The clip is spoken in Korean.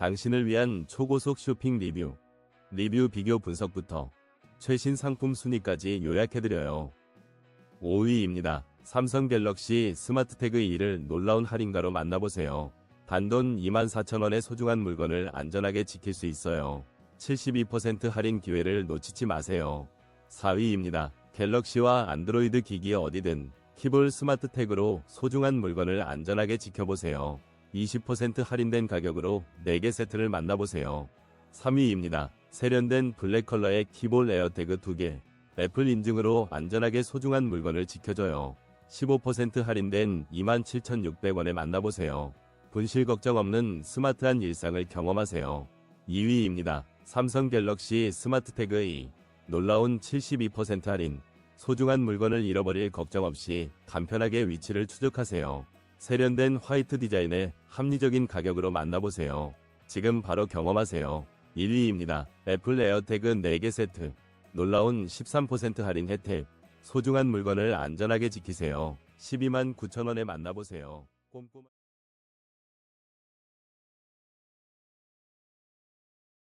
당신을 위한 초고속 쇼핑 리뷰. 리뷰 비교 분석부터 최신 상품 순위까지 요약해드려요. 5위입니다. 삼성 갤럭시 스마트 태그 2를 놀라운 할인가로 만나보세요. 단돈 24,000원의 소중한 물건을 안전하게 지킬 수 있어요. 72% 할인 기회를 놓치지 마세요. 4위입니다. 갤럭시와 안드로이드 기기 어디든 키볼 스마트 태그로 소중한 물건을 안전하게 지켜보세요. 20% 할인된 가격으로 4개 세트를 만나보세요. 3위입니다. 세련된 블랙 컬러의 키볼 에어태그 2개. 애플 인증으로 안전하게 소중한 물건을 지켜줘요. 15% 할인된 27,600원에 만나보세요. 분실 걱정 없는 스마트한 일상을 경험하세요. 2위입니다. 삼성 갤럭시 스마트 태그 2. 놀라운 72% 할인. 소중한 물건을 잃어버릴 걱정 없이 간편하게 위치를 추적하세요. 세련된 화이트 디자인의 합리적인 가격으로 만나보세요. 지금 바로 경험하세요. 1위입니다. 애플 에어태그 4개 세트. 놀라운 13% 할인 혜택. 소중한 물건을 안전하게 지키세요. 12만 9천원에 만나보세요. 꼼꼼